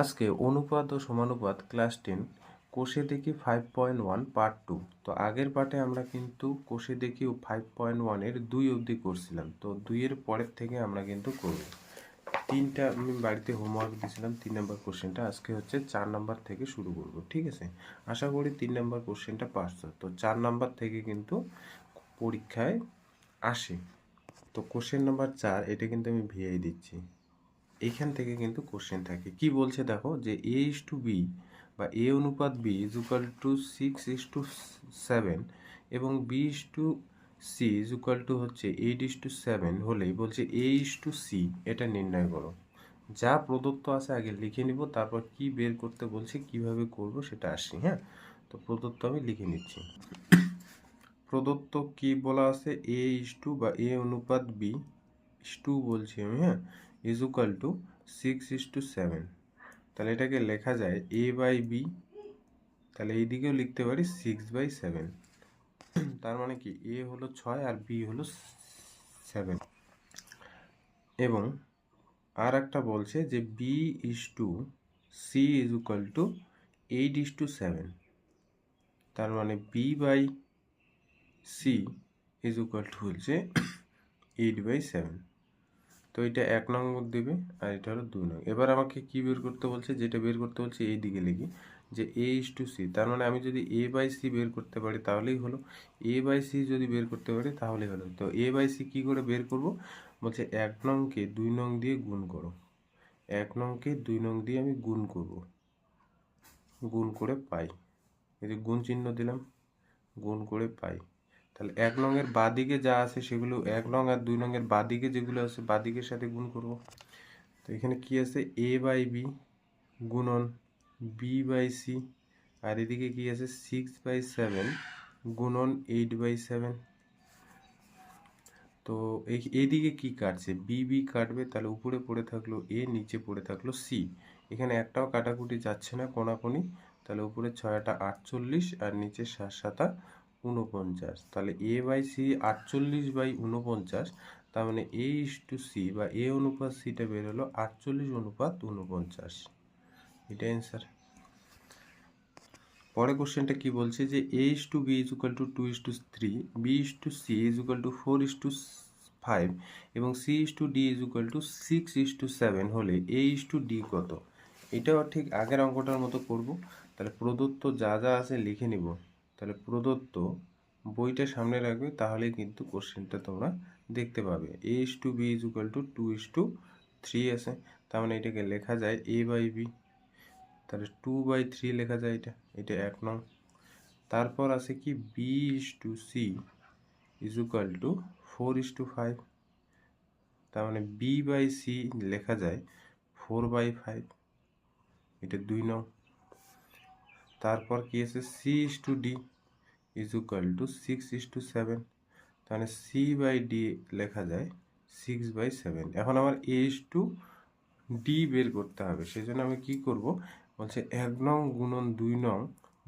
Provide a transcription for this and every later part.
আজকে অনুপাত ও সমানুপাত class ten কোষে দেখি five point one part two তো আগের পার্টে আমরা কিন্তু কোষে দেখি ফাইভ পয়েন্ট ওয়ানের দুই অবধি করছিলাম। তো দুইয়ের পরের থেকে আমরা কিন্তু করব। তিনটা আমি বাড়িতে হোমওয়ার্ক দিয়েছিলাম, তিন নম্বর কোশ্চেনটা আজকে হচ্ছে চার নাম্বার থেকে শুরু করব, ঠিক আছে? আশা করি তিন নম্বর কোশ্চেনটা পারছ। তো চার নাম্বার থেকে কিন্তু পরীক্ষায় আসে। তো কোশ্চেন নাম্বার চার, এটা কিন্তু আমি ভিআই দিচ্ছি। এইখান থেকে কিন্তু কোশ্চেন থাকে। কি বলছে দেখো যে এ ইস টু বি বা এ অনুপাত B is equal to six is to seven এবং B is to C is equal to হচ্ছে এইট ইস টু সেভেন হলেই বলছে এ ইস টু সি এটা নির্ণয় করো। যা প্রদত্ত আছে আগে লিখে নিব, তারপর কি বের করতে বলছে, কীভাবে করব সেটা আসি হ্যাঁ? তো প্রদত্ত আমি লিখে নিচ্ছি। প্রদত্ত কি বলা আছে? এ ইস টু বা এ অনুপাত বি ইস টু বলছি আমি হ্যাঁ? Is equal to six is to seven তাহলে এটাকে লেখা যায় এ বাই বি তাহলে এই দিকেও লিখতে পারি সিক্স বাই সেভেন তার মানে কি? এ হলো ছয় আর বি হলো সেভেন এবং আর একটা বলছে যে B is to C is equal to eight is to seven তার মানে B by C is equal to হচ্ছে এইট বাই সেভেন তো এটা এক নম্বর দেবে আর এটা হলো দুই নং এবার আমাকে কি বের করতে বলছে? যেটা বের করতে বলছে এই দিকে লিখি, যে এ ইস টু সি তার মানে আমি যদি এ বাই সি বের করতে পারি তাহলেই হলো। এ বাই সি যদি বের করতে পারি তাহলেই হলো। তো এ বাই সি কী করে বের করব? বলছে এক নংকে দুই নং দিয়ে গুণ করো। এক নংকে দুই নং দিয়ে আমি গুণ করব। গুণ করে পাই। এই যে গুণ চিহ্ন দিলাম, গুণ করে পাই। তাহলে এক নংয়ের বাদিকে যা আছে সেগুলো এক নং আর দুই নংয়ের বাদিকে যেগুলো আছে বাদিকের সাথে গুণ করব। তো এখানে কি আছে? এ বাই বি গুণন বি বাই সি আর এদিকে কি আছে? সিক্স বাই সেভেন গুণন এইট বাই সেভেন তো এই এইদিকে কি কাটছে? বি বি কাটবে, তাহলে উপরে পড়ে থাকল এ নিচে পড়ে থাকল সি এখানে একটাও কাটাকুটি যাচ্ছে না, কোনাকুনি। তাহলে উপরে ছয়টা আটচল্লিশ আর নিচে সাত সাতা উনপঞ্চাশ তাহলে এ বাই সি আটচল্লিশ বাই উনপঞ্চাশ তার মানে এ ইস টু সি বা এ অনুপাত সিটা বের হলো আটচল্লিশ অনুপাত উনপঞ্চাশ এটা অ্যান্সার পরে কোশ্চেনটা কি বলছে যে A is to B is equal to two is to three B is to C is equal to four is to five এবং C is to D is equal to six is to seven হলে A is to D কত? এটাও ঠিক আগের অঙ্কটার মতো করব। তাহলে প্রদত্ত যা যা আছে লিখে নিব। তাহলে প্রদত্ত বইটা সামনে রাখবে তাহলে কিন্তু কোশ্চেনটা তোমরা দেখতে পাবে। A is to b is equal to two is to three আছে, তার মানে এটাকে লেখা যায় এ বাই বি তাহলে টু বাই থ্রি লেখা যায় এটা এটা এক নং। তারপর আছে কি b is to c is equal to four is to five তার মানে বি বাই সি লেখা যায় ফোর বাই ফাইভ এটা দুই নং। তারপর কি আছে? C is to d is equal to six is to seven তাহলে সি বাই ডি লেখা যায় সিক্স বাই সেভেন এখন আমার এ ইস টু ডি বের করতে হবে। সেই জন্য আমি কী করব? বলছে এক নং গুণন দুই নং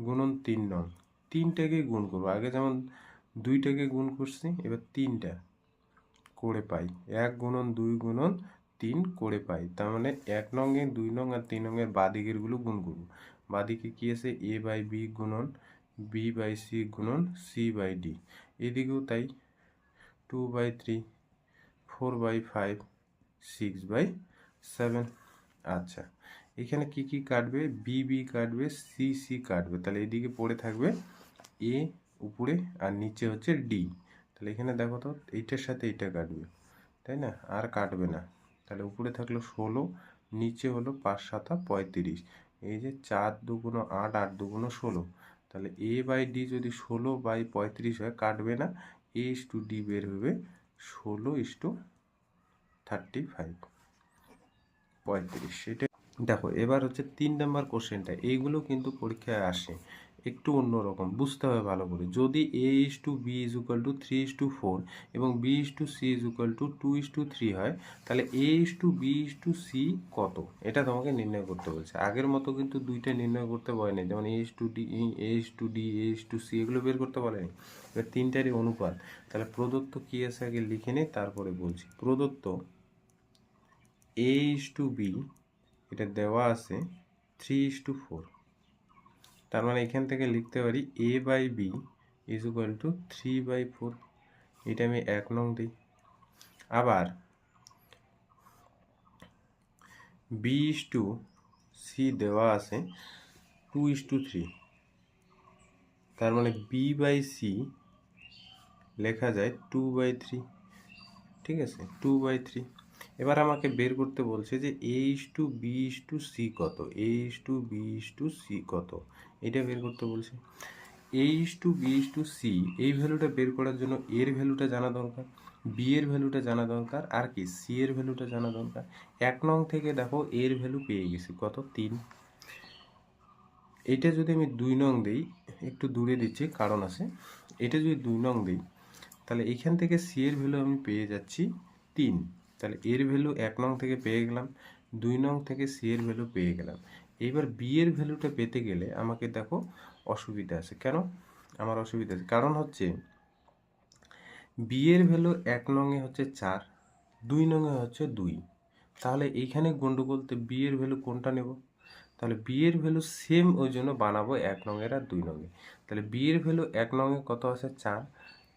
গুণন তিন নং। তিনটাকে গুণ করব। আগে যেমন দুইটাকে গুণ করছি, এবার তিনটা করে পাই। এক গুণন দুই গুণন তিন করে পাই। তার মানে এক নংয়ে দুই নং আর তিন নংয়ের বাদিকেরগুলো গুণ করব। বাদিকে কী আছে? এ বাই বি গুণন বি বাই সি গুণন সি বাই ডি এদিকেও তাই two by three four by five six by seven আচ্ছা এখানে কি কি কাটবে? বি বি কাটবে সি সি কাটবে। তাহলে এদিকে পড়ে থাকবে এ উপরে আর নিচে হচ্ছে ডি তাহলে এখানে দেখো তো, এইটার সাথে এইটা কাটবে, তাই না? আর কাটবে না। তাহলে উপরে থাকল ষোলো, নিচে হলো পাঁচ, সাতা পঁয়ত্রিশ। এই যে চার দুগুণো আট আট দুগুণো ষোলো, তাহলে এ বাই ডি যদি ষোলো বাই পঁয়ত্রিশ হয়, কাটবে না? এ ইস টু ডি বের হবে ষোলো ইস টু থার্টি ফাইভ পঁয়ত্রিশ, সেটা দেখো, এবার হচ্ছে তিন নাম্বার কোশ্চেনটা এইগুলো কিন্তু পরীক্ষায় আসে। একটু অন্যরকম বুঝতে হবে ভালো করে যদি a is to b is equal to three is to four এবং b is to c is equal to two is to three হয় তাহলে a is to b is to c কত এটা তোমাকে নির্ণয় করতে বলছে আগের মতো কিন্তু দুইটা নির্ণয় করতে বলেনি যেমন a is to d a is to d a is to c এগুলো বের করতে বলেনি এবার তিনটারই অনুপাত তাহলে প্রদত্ত কী আছে আগে লিখে নিই তারপরে বলছি প্রদত্ত এ ইস টু বি এটা দেওয়া আছে থ্রি ইস টু ফোর তার মানে এখান থেকে লিখতে পারি a by b is equal to three by four এটা আমি এক নং দিই। আবার বি ইস টু সি দেওয়া আছে টু ইস টু থ্রি তার মানে বি বাই সি লেখা যায় টু বাই থ্রি ঠিক আছে টু বাই থ্রি এবার আমাকে বের করতে বলছে যে a is to b is to c কত? A is to b is to c কত? এটা বের করতে বলছে। A is to b is to c এই ভ্যালুটা বের করার জন্য এর ভ্যালুটা জানা দরকার বি এর ভ্যালুটা জানা দরকার, আর কি সি এর ভ্যালুটা জানা দরকার। এক নং থেকে দেখো এর ভ্যালু পেয়ে গেছি, কত? তিন। এটা যদি আমি দুই নং দিই, একটু দূরে দিচ্ছি, কারণ আছে। এটা যদি দুই নং দিই, তাহলে এখান থেকে সি এর ভ্যালু আমি পেয়ে যাচ্ছি তিন। তাহলে এর ভ্যালু এক নং থেকে পেয়ে গেলাম, দুই নং থেকে সি এর ভ্যালু পেয়ে গেলাম। এইবার বি এর ভ্যালুটা পেতে গেলে আমাকে দেখো অসুবিধা আছে। কেন? আমার অসুবিধা আছে। কারণ হচ্ছে বি এর ভ্যালু এক নংয়ে হচ্ছে চার, দুই নংয়ে হচ্ছে দুই। তাহলে এইখানে গন্ডগোলতে বি এর ভ্যালু কোনটা নেব? তাহলে বি এর ভ্যালু সেম ওই জন্য বানাবো এক নংয়ের আর দুই নংয়ে। তাহলে বি এর ভ্যালু এক নংয়ে কত আছে? চার।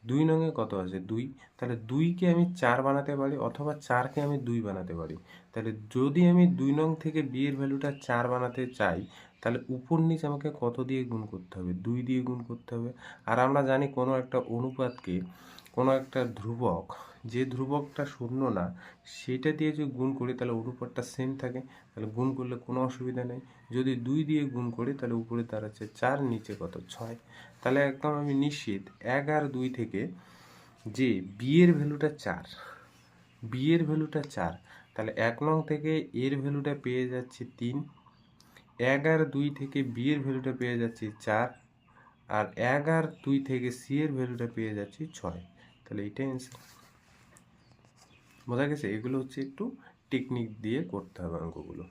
দুই নঙে কত আছে দুই? তাহলে দুইকে আমি চার বানাতে পারি অথবা চারকে আমি দুই বানাতে পারি। তাহলে যদি আমি দুই নং থেকে বিয়ের ভ্যালুটা চার বানাতে চাই, তাহলে উপর নিচ আমাকে কত দিয়ে গুণ করতে হবে? দুই দিয়ে গুণ করতে হবে। আর আমরা জানি কোনো একটা অনুপাতকে কোনো একটা ধ্রুবক যে ধ্রুবকটা শূন্য না, সেটা দিয়ে যদি গুণ করি, তাহলে অনুপাতটা সেম থাকে। তাহলে গুণ করলে কোনো অসুবিধা নেই। যদি দুই দিয়ে গুণ করি, তাহলে উপরে দাঁড়াচ্ছে চার, নিচে কত? ছয়। তাহলে একদম আমি নিশ্চিত, এক আর দুই থেকে যে বিয়ের ভ্যালুটা চার বিয়ের ভ্যালুটা চার, তাহলে এক নং থেকে এর ভ্যালুটা পেয়ে যাচ্ছে তিন, এক আর দুই থেকে বিয়ের ভ্যালুটা পেয়ে যাচ্ছে চার, আর এক আর দুই থেকে সি এর ভ্যালুটা পেয়ে যাচ্ছি ছয়। তাহলে এইটাই অ্যান্সার বোঝা গেছে? এগুলো হচ্ছে একটু টেকনিক দিয়ে করতে হবে অঙ্কগুলো।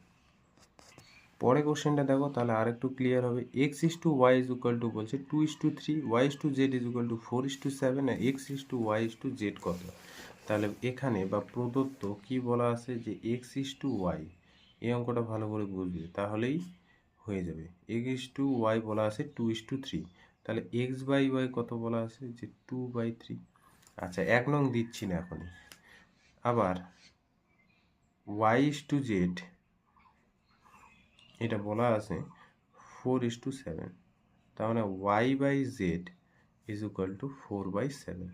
পরে কোশ্চেনটা দেখো, তাহলে আর একটু ক্লিয়ার হবে। X is to y is equal to বলছে two is to three y is to z is equal to four is to seven x is to y is to z কত? তাহলে এখানে বা প্রদত্ত কি বলা আছে যে এক্স ইস টু ওয়াই এই অঙ্কটা ভালো করে বুঝবে, তাহলেই হয়ে যাবে। এক্স ইস টু ওয়াই বলা আছে টু ইস টু থ্রি তাহলে এক্স বাই ওয়াই কত বলা আছে? যে টু বাই থ্রি আচ্ছা এক নং দিচ্ছি না এখনই। আবার ওয়াই ইস টু জেড এটা বলা আছে ফোর ইস টু সেভেন তার মানে y by z is equal to four by seven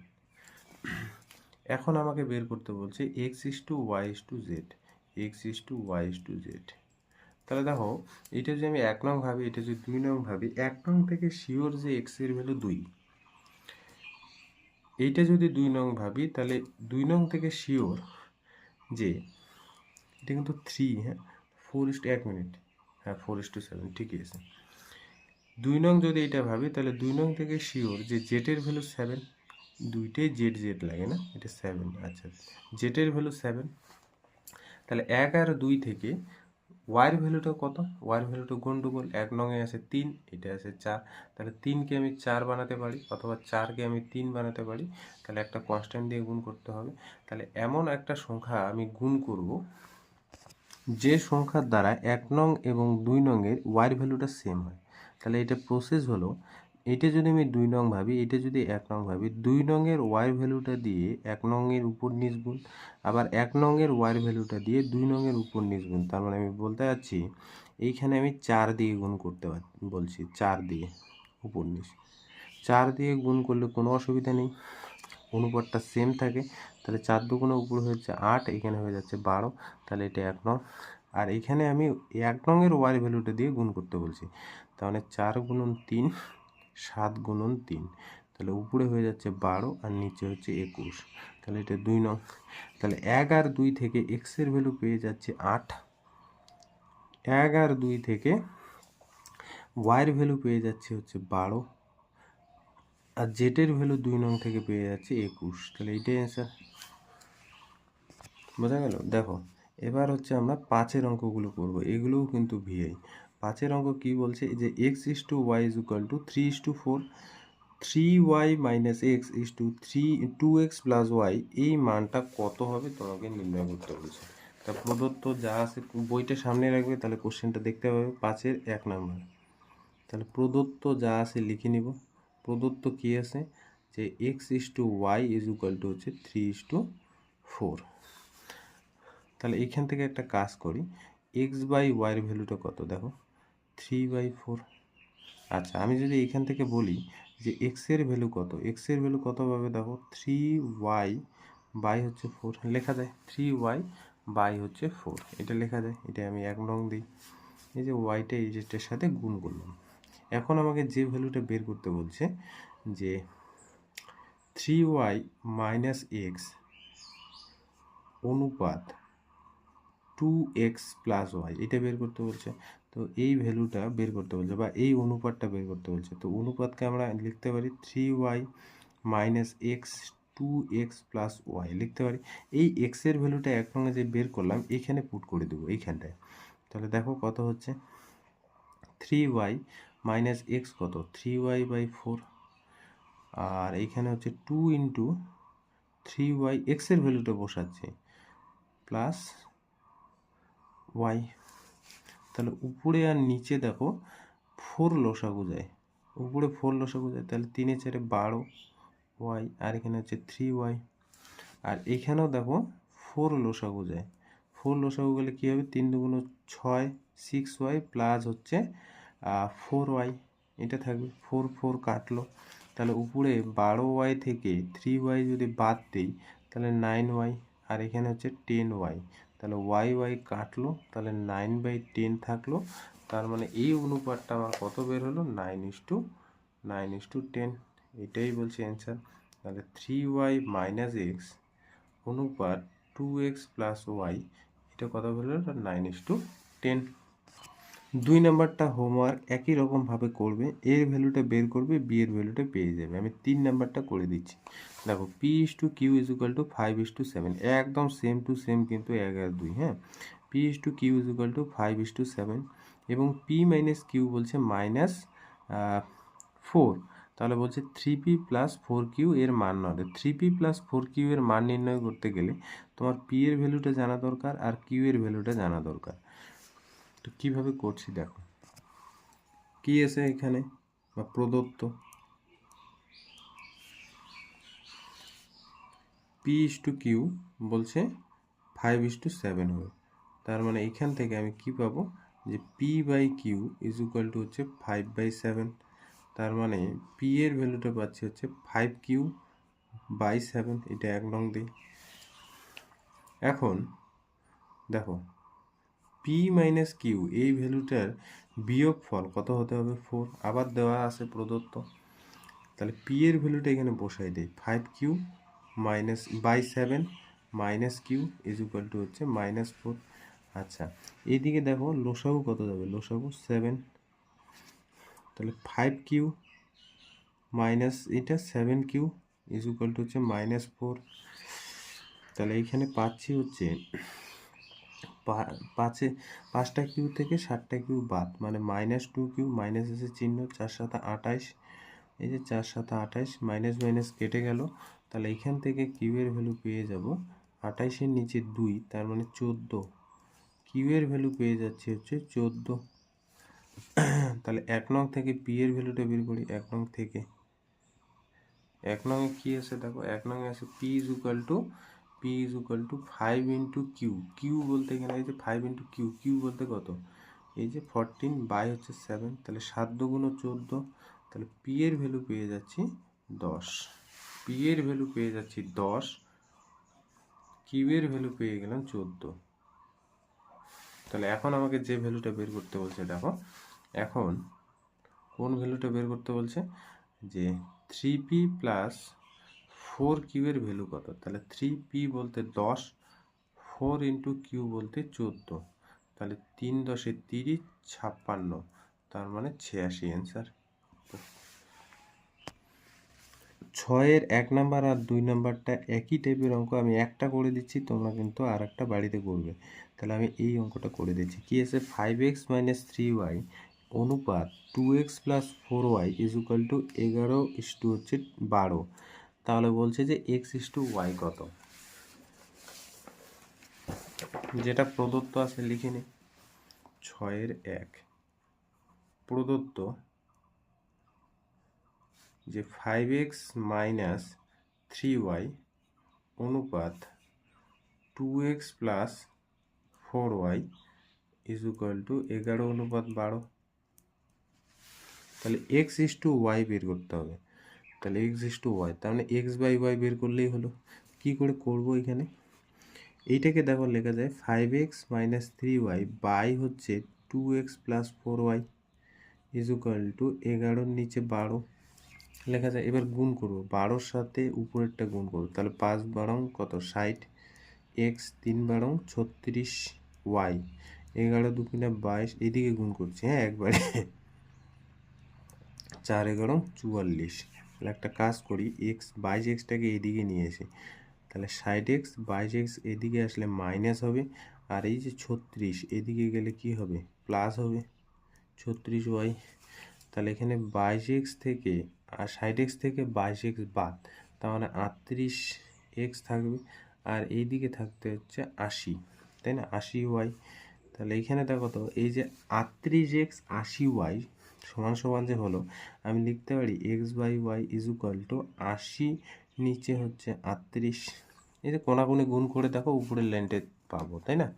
এখন আমাকে বের করতে বলছে x is to y is to z x is to y is to z তাহলে দেখো, এটা যদি আমি এক নং ভাবি, এটা যদি দুই নং ভাবি, এক নং থেকে শিওর যে এক্সের ভ্যালু দুই। এইটা যদি দুই নং ভাবি, তাহলে দুই নং থেকে শিওর যে এটা কিন্তু থ্রি হ্যাঁ? ফোর ইস এক মিনিট হ্যাঁ ফোর ইস টু সেভেন ঠিকই আছে। দুই নং যদি এটা ভাবি, তাহলে দুই নং থেকে শিওর যে জেটের ভ্যালু সেভেন দুইটাই জেড জেড লাগে না? এটা সেভেন আচ্ছা। জেটের ভ্যালু সেভেন তাহলে এক আর দুই থেকে ওয়াইয়ের ভ্যালুটা কত? ওয়াইয়ের ভ্যালুটা গন্ডগোল। এক নঙে আছে তিন, এটা আছে চার। তাহলে তিনকে আমি চার বানাতে পারি অথবা চারকে আমি তিন বানাতে পারি, তাহলে একটা কনস্ট্যান্ট দিয়ে গুণ করতে হবে। তাহলে এমন একটা সংখ্যা আমি গুণ করব, যে সংখ্যার দ্বারা এক নং এবং দুই নংয়ের ওয়াইয়ের ভ্যালুটা সেম হয়। তাহলে এটা প্রসেস হলো এটা যদি আমি দুই নং ভাবি, এটা যদি এক নং ভাবি, দুই নংয়ের ওয়াই ভ্যালুটা দিয়ে এক নংয়ের উপর নিচ গুণ আবার এক নংয়ের ওয়াই ভ্যালুটা দিয়ে দুই নংয়ের উপর নিচ গুণ তার মানে আমি বলতে যাচ্ছি, এইখানে আমি চার দিয়ে গুণ করতে বলছি, চার দিয়ে উপর নিচ। চার দিয়ে গুণ করলে কোনো অসুবিধা নেই, অনুপাতটা সেম থাকে, তাহলে চার দুগুণে উপর হচ্ছে আট, এখানে হয়ে যাচ্ছে বারো, তাহলে এটা এক নং। আর এখানে আমি এক নংয়ের ওয়াই ভ্যালুটা দিয়ে গুণ করতে বলছি তাহলে চার গুণন তিন সাত গুণন তিন। তাহলে উপরে হয়ে যাচ্ছে বারো আর নিচে হচ্ছে একুশ। তাহলে এটা দুই নং। তাহলে এক আর দুই থেকে এক্সের ভ্যালু পেয়ে যাচ্ছে আট। এক আর দুই থেকে ওয়াইয়ের ভ্যালু পেয়ে যাচ্ছে হচ্ছে বারো। আর জেটের ভ্যালু দুই নং থেকে পেয়ে যাচ্ছে একুশ। তাহলে এইটাই অ্যান্সার বোঝা গেল? দেখো, এবার হচ্ছে আমরা পাঁচের অঙ্কগুলো করব। এগুলোও কিন্তু ভিআই পাঁচের অঙ্ক কী বলছে? যে x is to y is equal to three is to four three y minus x is to three two x plus y এই মানটা কত হবে? তোমাকে নির্ণয় করতে বলেছে। তা প্রদত্ত যা আছে, বইটা সামনে রাখবে, তাহলে কোশ্চেনটা দেখতে পাবে পাঁচের এক নাম্বার। তাহলে প্রদত্ত যা আছে লিখে নিব। প্রদত্ত কী আছে? যে x is to y is equal to হচ্ছে থ্রি ইস টু ফোর তাহলে এইখান থেকে একটা কাজ করি। এক্স বাই ওয়াইয়ের ভ্যালুটা কত? দেখো। থ্রি বাই ফোর আচ্ছা আমি যদি এখান থেকে বলি যে এক্সের ভ্যালু কত এক্সের ভ্যালু কত পাবে দেখো? থ্রি ওয়াই বাই হচ্ছে ফোর লেখা যায়। থ্রি ওয়াই বাই হচ্ছে ফোর এটা লেখা যায়। এটা আমি এক নং দিই। এই যে ওয়াইটা এই সাথে গুণ করলাম। এখন আমাকে যে ভ্যালুটা বের করতে বলছে যে থ্রি ওয়াই মাইনাস এক্স অনুপাত টু এক্স প্লাস ওয়াই এটা বের করতে বলছে। তো এই ভ্যালুটা বের করতে বলছে বা এই অনুপাতটা বের করতে বলছে। তো অনুপাতকে আমরা লিখতে পারি three y minus x two x plus y লিখতে পারি। এই এক্সের ভ্যালুটা এক রঙে যে বের করলাম, এখানে পুট করে দেবো এইখানটায়। তাহলে দেখো কত হচ্ছে? থ্রি ওয়াই মাইনাস এক্স কত? থ্রি ওয়াই বাই ফোর আর এইখানে হচ্ছে টু ইন্টু থ্রি ওয়াই এক্সের ভ্যালুটা বসাচ্ছি। প্লাস ওয়াই তাহলে উপরে আর নিচে দেখো ফোর লসাগু যায়। উপরে ফোর লসাগু যায়, তাহলে তিনে চারে বারো ওয়াই, আর এখানে হচ্ছে থ্রি ওয়াই। আর এখানেও দেখো ফোর লসাগু যায়। ফোর লসাগু গেলে কী হবে? তিন দুগুণ ছয়, সিক্স ওয়াই প্লাস হচ্ছে ফোর ওয়াই। এটা থাকবে, ফোর ফোর কাটলো। তাহলে উপরে বারো ওয়াই থেকে থ্রি ওয়াই যদি বাদ দিই, তাহলে নাইন ওয়াই। আর এখানে হচ্ছে টেন ওয়াই তাহলে ওয়াই ওয়াই কাটলো, তাহলে নাইন বাই টেন থাকল। তার মানে এই অনুপাতটা আমার কত বের হলো? Nine is to nine is to ten এটাই বলছে অ্যান্সার তাহলে থ্রি ওয়াই মাইনাস এক্স অনুপাত টু এক্স প্লাস ওয়াই এটা কত বের হলো? নাইন ইস টু টেন দুই নাম্বারটা হোমওয়ার্ক একই রকমভাবে করবে। এর ভ্যালুটা বের করবে বি এর ভ্যালুটা পেয়ে যাবে। আমি তিন নাম্বারটা করে দিচ্ছি। দেখো p is to q is equal to five is to seven একদম সেম টু সেম কিন্তু এক আর দুই হ্যাঁ? P is to q is equal to five is to seven এবং পি মাইনাস কিউ বলছে মাইনাস ফোর তাহলে বলছে three p plus four q এর মান নয়। Three p plus four q এর মান নির্ণয় করতে গেলে তোমার পি এর ভ্যালুটা জানা দরকার আর কিউ এর ভ্যালুটা জানা দরকার। তো কীভাবে করছি দেখো? কি আছে এখানে বা প্রদত্ত পি ইস টু কিউ বলছে ফাইভ ইস টু সেভেন হবে। তার মানে এইখান থেকে আমি কি পাবো? যে p by q is equal to হচ্ছে ফাইভ বাই সেভেন তার মানে পি এর ভ্যালুটা পাচ্ছি হচ্ছে ফাইভ কিউ বাই সেভেন এটা এক নং দিই এখন দেখো পি মাইনাস কিউ এই ভ্যালুটার বিয়োগ ফল কত হতে হবে? ফোর আবার দেওয়া আছে প্রদত্ত। তাহলে পি এর ভ্যালুটা এখানে বসাই দেয় five q minus by seven minus q is equal to হচ্ছে মাইনাস ফোর আচ্ছা এইদিকে দেখো লোসাগু কত যাবে? লোসাগু সেভেন তাহলে ফাইভ কিউ মাইনাস এটা seven q is equal to হচ্ছে মাইনাস ফোর তাহলে এইখানে পাচ্ছি হচ্ছে পাঁচে, পাঁচটা কিউ থেকে ষাটটা কিউ বাদ। মানে মাইনাস টু কিউ মাইনাস এসে চিহ্ন, চার সাথে আঠাইশ। এই যে চার সাথে আঠাইশ মাইনাস মাইনাস কেটে গেল। তাহলে এইখান থেকে কিউয়ের ভ্যালু পেয়ে যাব আঠাইশের নিচে দুই, তার মানে চোদ্দ। কিউয়ের ভ্যালু পেয়ে যাচ্ছে হচ্ছে চোদ্দ। তাহলে এক নং থেকে পি এর ভ্যালুটা বের করি, এক নং থেকে। এক নংয়ে কী আছে দেখো, এক নংয়ে আছে p is equal to p is equal to five into q q বলতে এখানে এই যে ফাইভ ইন্টু কিউ কিউ বলতে কত? এই যে ফরটিন বাই হচ্ছে সেভেন তাহলে সাত দুগুণ চোদ্দ, তাহলে পি এর ভ্যালু পেয়ে যাচ্ছি দশ। পি এর ভ্যালু পেয়ে যাচ্ছি দশ কিউ এর ভ্যালু পেয়ে গেলাম চোদ্দ। তাহলে এখন আমাকে যে ভ্যালুটা বের করতে বলছে দেখো, এখন কোন ভ্যালুটা বের করতে বলছে? যে থ্রি পি প্লাস ফোর কিউয়ের ভ্যালু কত? তাহলে থ্রি পি বলতে দশ ফোর ইন্টু কিউ বলতে চোদ্দ। তাহলে তিন দশে তিরিশ, ছাপ্পান্ন, তার মানে ছিয়াশি অ্যান্সার ছয়ের এক নাম্বার আর দুই নাম্বারটা একই টাইপের অঙ্ক আমি একটা করে দিচ্ছি, তোমরা কিন্তু আর একটা বাড়িতে করবে। তাহলে আমি এই অঙ্কটা করে দিচ্ছি। কি আছে? Five x minus three y অনুপাত two x plus four y is equal to এগারো ইস টু হচ্ছে বারো। তাহলে বলছে যে এক্স ইস টু ওয়াই কত? যেটা প্রদত্ত আছে লিখে নি। ছয়ের এক। প্রদত্ত যে five x minus three y অনুপাত two x plus four y is equal to এগারো অনুপাত বারো। তাহলে এক্স ইস টু ওয়াই বের করতে হবে। তাহলে এক্স ইস টু ওয়াই তার মানে এক্স বাই ওয়াই বের করলেই হলো। কী করে করব এখানে? এইটাকে দেখো, লেখা যায় five x minus three y by হচ্ছে two x plus four y is equal to এগারোর নিচে বারো। লেখা যায়, এবার গুণ করব। বারোর সাথে উপরেরটা গুণ করব। তাহলে পাঁচ বারং কত? ষাট। এক্স তিন বারং ছত্রিশ ওয়াই। এগারো দুকিনা বাইশ, এদিকে গুণ করছি হ্যাঁ একবারে। চার এগারো চুয়াল্লিশ। তাহলে একটা কাজ করি, এক্স বাইশ এক্সটাকে এদিকে নিয়ে এসে, তাহলে ষাট এক্স বাইশ এক্স এদিকে আসলে মাইনাস হবে, আর এই যে ছত্রিশ এদিকে গেলে কি হবে? প্লাস হবে, ছত্রিশ ওয়াই। তাহলে এখানে বাইশ এক্স থেকে আর ষাট এক্স থেকে বাইশ এক্স বাদ মানে আটত্রিশ এক্স থাকবে আর এই দিকে থাকতে হচ্ছে আশি, তাই না? আশি ওয়াই। তাহলে এইখানে দেখো তো, এই যে আটত্রিশ এক্স আশি ওয়াই সমান সমান যে হলো, আমি লিখতে পারি x by y is equal to আশি, নিচে হচ্ছে আটত্রিশ। এই যে কোনাকুনি গুণ করে দেখো, উপরের লাইনটা পাবো, তাই না?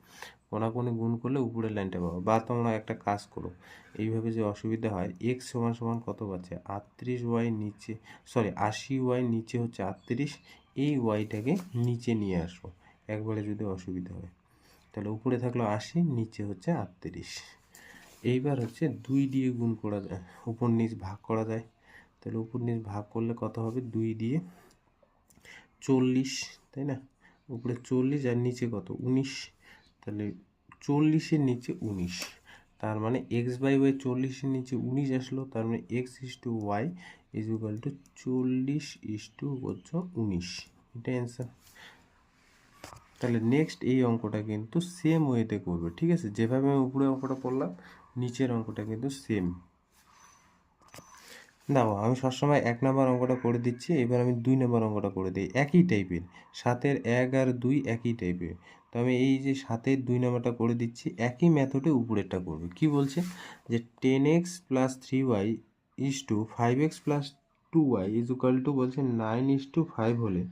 কোনাকুনি গুণ করলে উপরের লাইনটা পাবো। বা তোমরা একটা কাজ করো, এইভাবে যে অসুবিধা হয় এক্স সমান সমান কত পাচ্ছে? আটত্রিশ ওয়াই নিচে সরি আশি ওয়াই নিচে হচ্ছে আটত্রিশ, এই ওয়াইটাকে নিচে নিয়ে আসো একবারে যদি অসুবিধা হয়। তাহলে উপরে থাকল আশি, নিচে হচ্ছে আটত্রিশ। এইবার হচ্ছে দুই দিয়ে গুণ করা যায়, উপর নিচ ভাগ করা যায়। তাহলে উপর নিচ ভাগ করলে কত হবে? দুই দিয়ে চল্লিশ, তাই না? উপরে চল্লিশ আর নিচে কত? উনিশ। তাহলে চল্লিশের নিচে উনিশ। তার মানে এক্স বাই ওয়াই চল্লিশের নিচে উনিশ আসলো, তার মানে x is to y is equal to চল্লিশ ইস টু হচ্ছে উনিশ। এটা অ্যান্সার তাহলে নেক্সট এই অঙ্কটা কিন্তু সেম ওয়েতে করবে, ঠিক আছে? যেভাবে আমি উপরে অঙ্কটা করলাম নিচের অঙ্কটা কিন্তু সেম দেখো, আমি সবসময় এক নম্বর অঙ্কটা করে দিচ্ছি, এবার আমি দুই নম্বর অঙ্কটা করে দিই, একই টাইপের সাতের এক আর দুই একই টাইপের তো আমি এই যে সাতের দুই নম্বরটা করে দিচ্ছি, একই মেথডে উপরেরটা করবে। কি বলছে? যে ten x plus three y is to five x plus two y is equal to বলছে নাইন ইস টু ফাইভ হলে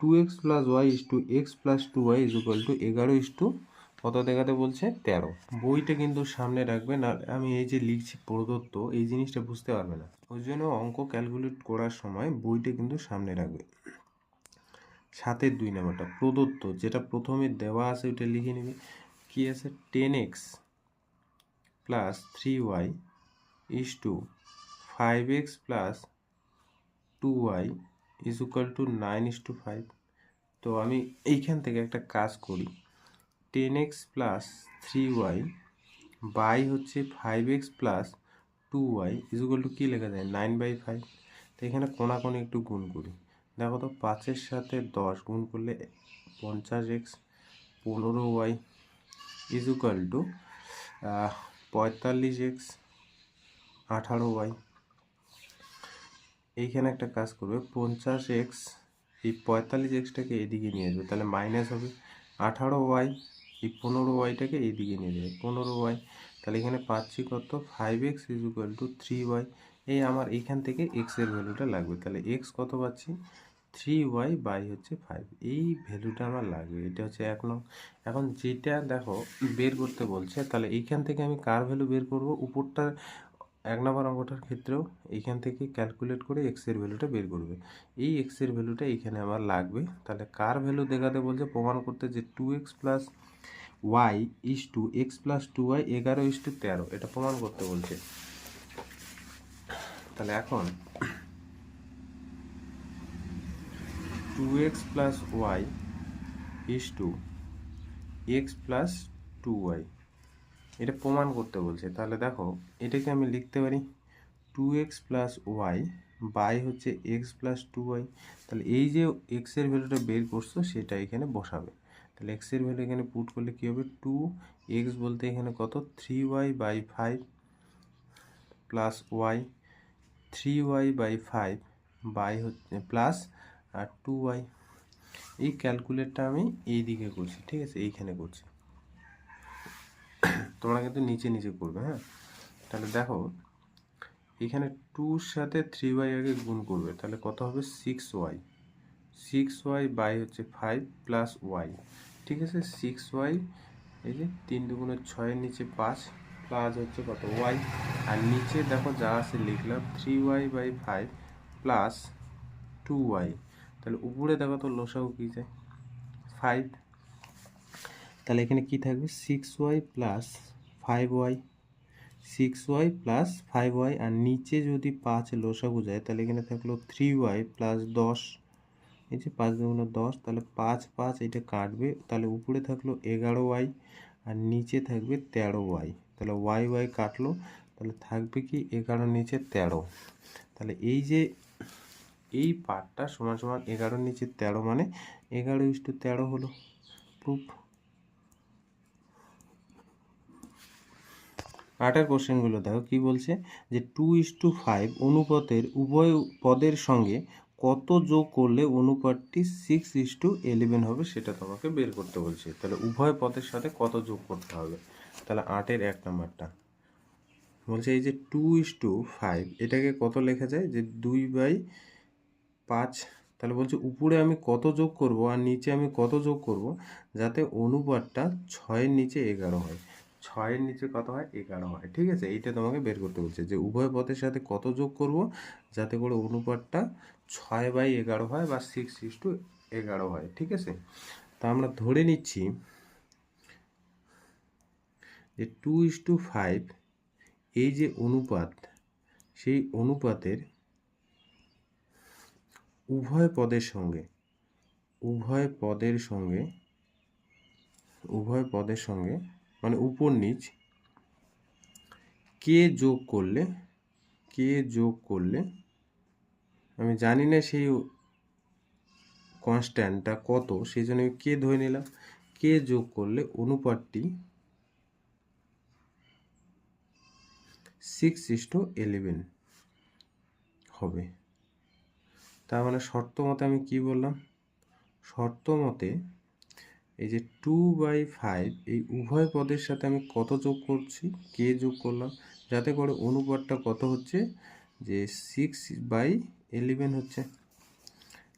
two x plus y is to x plus two y is equal to এগারো is two কত দেখাতে বলছে? তেরো। বইটা কিন্তু সামনে রাখবেন আর আমি এই যে লিখছি প্রদত্ত, এই জিনিসটা বুঝতে পারবে না। ওই জন্য অঙ্ক ক্যালকুলেট করার সময় বইটা কিন্তু সামনে রাখবে। সাতের দুই নাম্বারটা, প্রদত্ত, যেটা প্রথমে দেওয়া আছে, ওইটা লিখে নেবে। কি আছে? Ten x plus three y is to five x plus two y is equal to nine is to five. তো আমি এইখান থেকে একটা কাজ করি। Ten x plus three y by হচ্ছে five x plus two y is equal to কী লেখা যায়? Nine by five. তো এখানে কোনাকোনি একটু গুণ করি। দেখো তো, পাঁচের সাথে দশ গুণ করলে পঞ্চাশ এক্স পনেরো ওয়াই ইজুকাল টু পঁয়তাল্লিশ এক্স আঠারো ওয়াই। এইখানে একটা কাজ করবে, পঞ্চাশ এক্স, এই পঁয়তাল্লিশ এক্সটাকে এদিকে নিয়ে আসবে, তাহলে মাইনাস হবে আঠারো ওয়াই, এই পনেরো ওয়াইটাকে এইদিকে নিয়ে যাবে, পনেরো ওয়াই। তাহলে এখানে পাচ্ছি কত? Five x is equal to three y, এই আমার এইখান থেকে এক্সের ভ্যালুটা লাগবে, তাহলে এক্স কত পাচ্ছি? থ্রি ওয়াই বাই হচ্ছে ফাইভ এই ভ্যালুটা আমার লাগবে। এটা হচ্ছে এক নং। এখন যেটা দেখো, বের করতে বলছে, তাহলে এইখান থেকে আমি কার ভ্যালু বের করব? উপরটা এক নম্বর অঙ্কটার ক্ষেত্রেও এইখান থেকে ক্যালকুলেট করে এক্সের ভ্যালুটা বের করবে। এই এক্সের ভ্যালুটা এইখানে আমার লাগবে। তাহলে কার ভ্যালু দেখাতে বলছে? প্রমাণ করতে যে two x plus y is to x plus two y এগারো ইস টু তেরো। এটা প্রমাণ করতে বলছে। তাহলে এখন two x plus y is to x plus two y এটা প্রমাণ করতে বলছে। তাহলে দেখো, এটাকে আমি লিখতে পারি two x plus y by হচ্ছে এক্স প্লাস টু ওয়াই তাহলে এই যে এক্সের ভ্যালুটা বের করছ, সেটা এখানে বসাবে। তাহলে এক্সের ভ্যালু এখানে পুট করলে কী হবে? টু এক্স বলতে এখানে কত? Three y by five plus y three y by five by হচ্ছে প্লাস আর টু ওয়াই এই ক্যালকুলেটটা আমি এই দিকে করছি, ঠিক আছে? এইখানে করছি। তোমরা কিন্তু নিচে নিচে করবে হ্যাঁ? তাহলে দেখো, এখানে টুর সাথে থ্রি ওয়াই আগে গুণ করবে, তাহলে কত হবে? Six y six y by হচ্ছে ফাইভ প্লাস ওয়াই ঠিক আছে? সিক্স ওয়াই এই যে তিন দুগুণের ছয়ের নিচে পাঁচ প্লাস হচ্ছে কত? ওয়াই আর নিচে দেখো যা আছে লিখলাম three y by five plus two y তাহলে উপরে দেখো তো লসাগু কী যায় ফাইভ তাহলে এখানে কি থাকবে? Six y plus five y six y plus five y আর নিচে যদি পাঁচ লসাগু যায়, তাহলে এখানে থাকল থ্রি ওয়াই প্লাস দশ। এই যে পাঁচ দুগুণ দশ, তাহলে পাঁচ পাঁচ এটা কাটবে। তাহলে উপরে থাকল এগারো ওয়াই আর নিচে থাকবে তেরো ওয়াই তাহলে ওয়াই ওয়াই কাটলো, তাহলে থাকবে কি এগারো নিচে তেরো। তাহলে এই যে এই পার্টটা সমান সমান এগারোর নিচে তেরো মানে এগারো ইস টু তেরো হলো প্রুফ আটের কোশ্চেনগুলো দেখো, কি বলছে? যে টু ইস টু ফাইভ অনুপাতের উভয় পদের সঙ্গে কত যোগ করলে অনুপাতটি সিক্স ইস টু এলেভেন হবে সেটা তোমাকে বের করতে বলছে। তাহলে উভয় পদের সাথে কত যোগ করতে হবে? তাহলে আটের এক নাম্বারটা। বলছে এই যে টু ইস টু ফাইভ এটাকে কত লেখা যায়? যে দুই বাই পাঁচ, তাহলে বলছি উপরে আমি কত যোগ করব আর নিচে আমি কত যোগ করব? যাতে অনুপাতটা ছয়ের নিচে এগারো হয়। ছয়ের নিচে কত হয়? এগারো হয়। ঠিক আছে? এইটা তোমাকে বের করতে বলছে যে উভয় পথের সাথে কত যোগ করব? যাতে করে অনুপাতটা ছয় বাই এগারো হয় বা সিক্স ইস টু এগারো হয়। ঠিক আছে? তা আমরা ধরে নিচ্ছি যে টু ইস টু ফাইভ এই যে অনুপাত, সেই অনুপাতের উভয় পদের সঙ্গে, উভয় পদের সঙ্গে, উভয় পদের সঙ্গে মানে উপর নিচ, কে যোগ করলে, কে যোগ করলে, আমি জানি না সেই কনস্ট্যান্টটা কত সেই জন্য আমি কে ধরে নিলাম, কে যোগ করলে অনুপাতটি সিক্স ইস টু এলেভেন হবে। তার মানে শর্ত মতে আমি কি বললাম? শর্ত মতে এই যে টু বাই ফাইভ এই উভয় পদের সাথে আমি কত যোগ করছি? কে যোগ করলাম? যাতে করে অনুপাতটা কত হচ্ছে? যে সিক্স বাই এলেভেন হচ্ছে।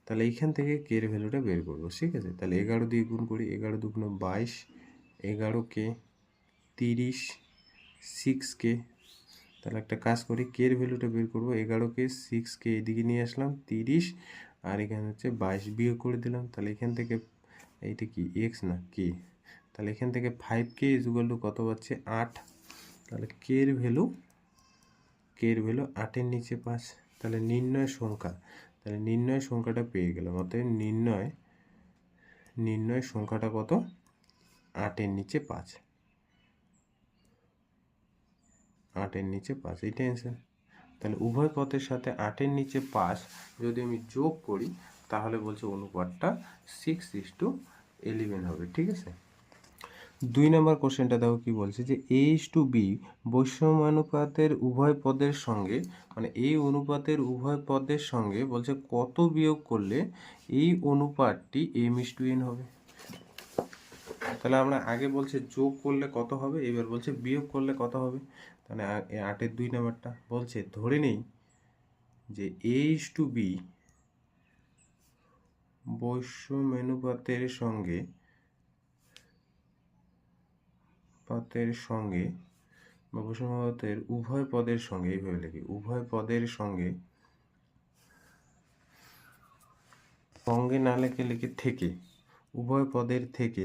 তাহলে এইখান থেকে কের ভ্যালুটা বের করব, ঠিক আছে? তাহলে এগারো দিয়ে গুণ করি, এগারো দুগুণ বাইশ, এগারো কে তিরিশ সিক্স কে তাহলে একটা কাজ করি কের ভ্যালুটা বের করব এগারোকে সিক্সকে এদিকে নিয়ে আসলাম, তিরিশ, আর এখানে হচ্ছে বাইশ বিয়োগ করে দিলাম, তাহলে এখান থেকে এইটা কি এক্স না কে তাহলে এখান থেকে ফাইভ কে ইজুগাল টু কত পাচ্ছে? আট। তাহলে কের ভ্যালু কের ভ্যালু আটের নিচে পাঁচ। তাহলে নির্ণয় সংখ্যা, তাহলে নির্ণয় সংখ্যাটা পেয়ে গেলাম, অতএব নির্ণয় নির্ণয় সংখ্যাটা কত? আটের নিচে পাঁচ। আটের নিচে পাঁচ এইটা অ্যান্সার তাহলে উভয় পথের সাথে আটের নিচে পাঁচ যদি আমি যোগ করি, তাহলে বলছে অনুপাতটা সিক্স ইস টু এলেভেন হবে, ঠিক আছে? দুই নম্বর কোশ্চেনটা দেখো কি বলছে যে এ ইস টু বি বৈষম্যানুপাতের উভয় পদের সঙ্গে মানে এই অনুপাতের উভয় পদের সঙ্গে বলছে কত বিয়োগ করলে এই অনুপাতটি এম ইস টু এন হবে? তাহলে আমরা আগে বলছে যোগ করলে কত হবে, এবার বলছে বিয়োগ করলে কত হবে? তাহলে আটের দুই নাম্বারটা বলছে, ধরে নেই যে এ ইস টু বি বৈষম্যানুপাতের সঙ্গে, পাতের সঙ্গে বা বৈষম্যপাতের উভয় পদের সঙ্গে, এইভাবে লিখি, উভয় পদের সঙ্গে সঙ্গে না লেখে লিখে থেকে, উভয় পদের থেকে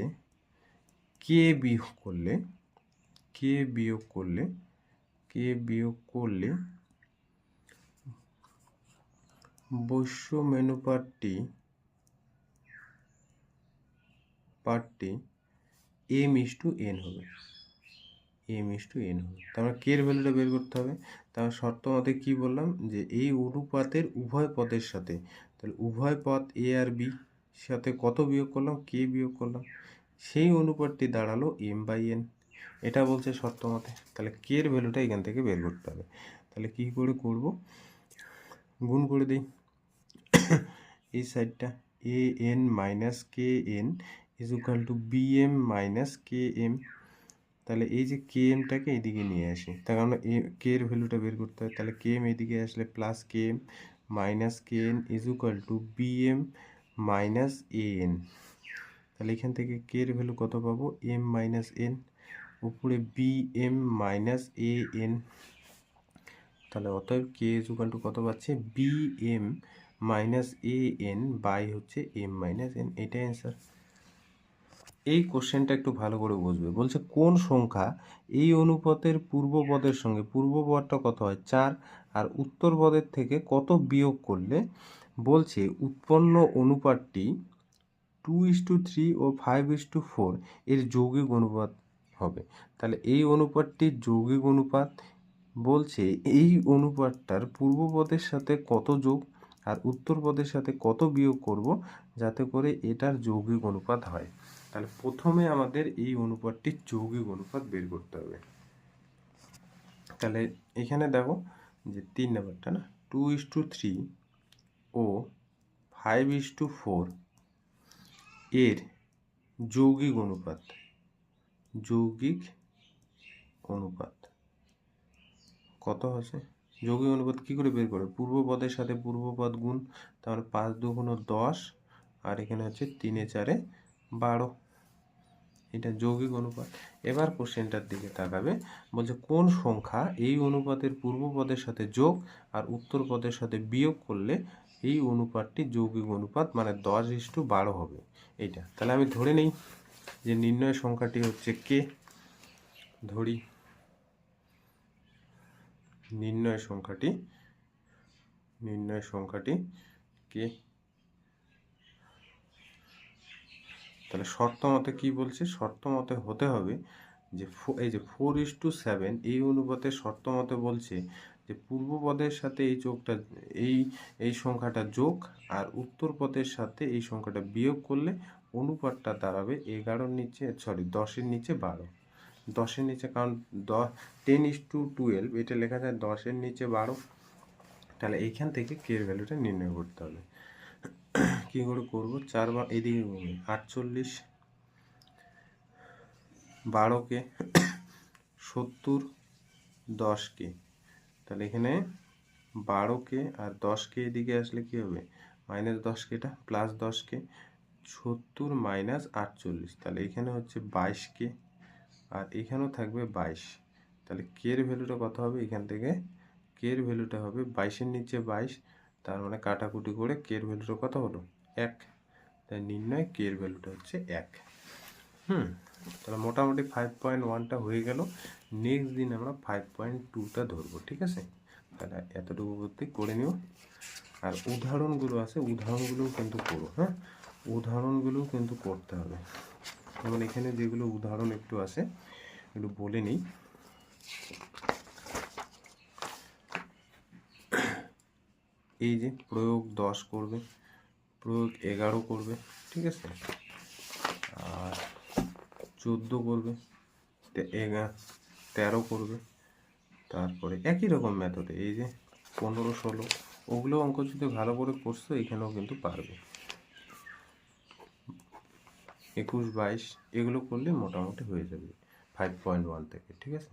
কে বিয়োগ করলে কে বিয়োগ করলে কে বিয়োগ করলে বৈশ্য মেনুপারটি পার্টটি এম ইস টু এন হবে। এম ইস টু এন হবে। তার মানে কের ভ্যালুটা বের করতে হবে। তার শর্ত মতে কী বললাম? যে এই অনুপাতের উভয় পদের সাথে, তাহলে উভয় পদ এ আর বি সাথে কত বিয়োগ করলাম? কে বিয়োগ করলাম। সেই অনুপাতটি দাঁড়াল এম বাই এন এটা বলছে শর্ত মতে। তাহলে কে এর ভ্যালুটা এখান থেকে বের করতে হবে। তাহলে কী করে করব? গুণ করে দিই। এই সাইডটা a n minus k n is equal to b m minus k m তাহলে এই যে কে এমটাকে এইদিকে নিয়ে আসি। তার কারণ এ কে এর ভ্যালুটা বের করতে হয় তাহলে কে এম এদিকে আসলে plus k m minus k n is equal to b m minus a n তাহলে এখান থেকে কে এর ভ্যালু কত পাবো? এম মাইনাস এন উপরে b m minus a n তাহলে অতএব কে ইকুয়াল টু কত পাচ্ছে? B m minus a n by হচ্ছে এম মাইনাস এন এটাই অ্যান্সার এই কোশ্চেনটা একটু ভালো করে বুঝবে। বলছে, কোন সংখ্যা এই অনুপাতের পূর্ব পদের সঙ্গে, পূর্ব পদটা কত হয়? চার। আর উত্তর পদের থেকে কত বিয়োগ করলে? বলছে, উৎপন্ন অনুপাতটি টু ইস টু থ্রি ও ফাইভ ইস টু ফোর এর যৌগিক অনুপাত। হবে। তাহলে এই অনুপাতটির যৌগিক অনুপাত বলছে, এই অনুপাতটার পূর্ব পদের সাথে কত যোগ আর উত্তর পদের সাথে কত বিয়োগ করব যাতে করে এটার যৌগিক অনুপাত হয়। তাহলে প্রথমে আমাদের এই অনুপাতটির যৌগিক অনুপাত বের করতে হবে। তাহলে এখানে দেখো যে তিন নাম্বারটা না, টু ইস টু থ্রি ও ফাইভ ইস টু ফোর এর যৌগিক অনুপাত। যৌগিক অনুপাত। কত আছে যৌগিক অনুপাত কী করে বের করে? পূর্ব পদের সাথে পূর্বপদ গুণ তাহলে পাঁচ দুগুণ দশ, আর এখানে হচ্ছে তিনে চারে বারো। এটা যৌগিক অনুপাত। এবার কোশ্চেনটার দিকে তাকাবে, বলছে কোন সংখ্যা এই অনুপাতের পূর্ব পদের সাথে যোগ আর উত্তর পদের সাথে বিয়োগ করলে এই অনুপাতটি যৌগিক অনুপাত মানে দশ ইস্টু বারো হবে? এটা তাহলে আমি ধরে নেই। যে নির্ণয় সংখ্যাটি হচ্ছে কে ধরি। নির্ণয় সংখ্যাটি নির্ণয় সংখ্যাটি কে তাহলে শর্ত মতে কী বলছে? শর্ত মতে হতে হবে যে এই যে ফোর ইস টু সেভেন এই অনুপাতে শর্ত মতে বলছে যে পূর্ব পদের সাথে এই যোগটা, এই এই সংখ্যাটা যোগ আর উত্তর পদের সাথে এই সংখ্যাটা বিয়োগ করলে অনুপাতটা দাঁড়াবে এগারোর নিচে সরি দশের নিচে বারো। দশের নিচে, কারণ দশ টেন ইস টু টুয়েলভ এটা লেখা যায় দশের নিচে বারো। তাহলে এইখান থেকে কে ভ্যালুটা নির্ণয় করতে হবে। কী করে করব? চার বা, এদিকে আটচল্লিশ, বারোকে, সত্তর, দশকে। তাহলে এখানে বারোকে আর দশকে এদিকে আসলে কী হবে? মাইনাস দশকে এটা প্লাস দশকে। সত্তর মাইনাস আটচল্লিশ, তাহলে এখানে হচ্ছে বাইশকে আর এখানেও থাকবে বাইশ। তাহলে কের ভ্যালুটা কত হবে? এখান থেকে কের ভ্যালুটা হবে? বাইশের নিচে বাইশ, তার মানে কাটাকুটি করে কের ভ্যালুটা কত হলো? এক। তাই নির্ণয় কের ভ্যালুটা হচ্ছে এক। হুম, তাহলে মোটামুটি ফাইভ পয়েন্ট ওয়ানটা হয়ে গেল। নেক্সট দিন আমরা ফাইভ পয়েন্ট টুটা ধরবো, ঠিক আছে? তাহলে এতটুকু করতে করে নিও। আর উদাহরণগুলো আছে, উদাহরণগুলোও কিন্তু করো হ্যাঁ? উদাহরণগুলোও কিন্তু করতে হবে। যেমন এখানে যেগুলো উদাহরণ একটু আছে, একটু বলে নিই। এই যে প্রয়োগ দশ করবে, প্রয়োগ এগারো করবে, ঠিক আছে? আর চোদ্দ করবে তেরো করবে। তারপরে একই রকম মেথডে এই যে পনেরো, ষোলো, ওগুলো অঙ্ক যদি ভালো করে করছ, এখানেও কিন্তু পারবে। একুশ বাইশ এগুলো করলে মোটামুটি হয়ে যাবে ফাইভ পয়েন্ট ওয়ান থেকে ঠিক আছে?